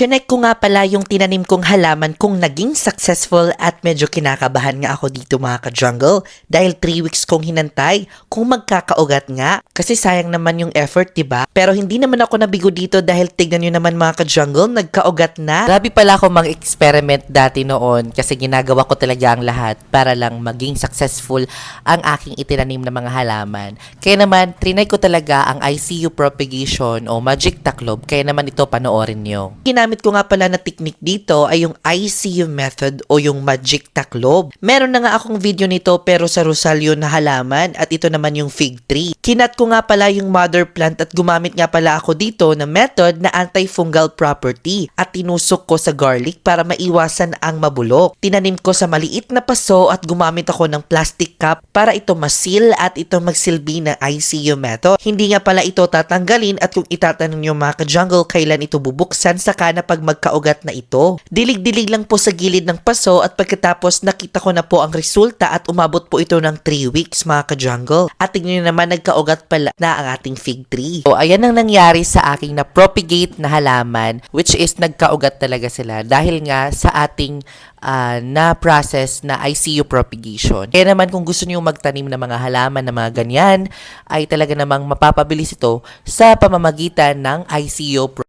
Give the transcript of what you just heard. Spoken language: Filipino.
Chinek ko nga pala yung tinanim kong halaman kung naging successful at medyo kinakabahan nga ako dito mga ka-jungle dahil 3 weeks kong hinantay kung magkakaugat nga kasi sayang naman yung effort, ba? Pero hindi naman ako nabigo dito dahil tignan nyo naman mga ka-jungle, nagkaugat na. Grabe pala ako mag-experiment dati noon kasi ginagawa ko talaga ang lahat para lang maging successful ang aking itinanim na mga halaman. Kaya naman, trinay ko talaga ang ICU propagation o magic taklob kaya naman ito panoorin nyo. Ginamit ko nga pala na technique dito ay yung ICU method o yung magic taklob. Meron na nga akong video nito pero sa Rosalio na halaman at ito naman yung fig tree. Kinat ko nga pala yung mother plant at gumamit nga pala ako dito na method na antifungal property at tinusok ko sa garlic para maiwasan ang mabulok. Tinanim ko sa maliit na paso at gumamit ako ng plastic cup para ito masil at ito magsilbi ng ICU method. Hindi nga pala ito tatanggalin at kung itatanong nyo mga ka-jungle kailan ito bubuksan saka na pag magkaugat na ito. Dilig-dilig lang po sa gilid ng paso at pagkatapos nakita ko na po ang resulta at umabot po ito ng 3 weeks mga ka-jungle. At tingnan nyo naman nagkaugat pala na ang ating fig tree. So ayan ang nangyari sa aking na propagate na halaman which is nagkaugat talaga sila dahil nga sa ating ah, na process na ICU propagation. Kaya naman kung gusto niyo magtanim ng mga halaman na mga ganyan ay talaga namang mapapabilis ito sa pamamagitan ng ICU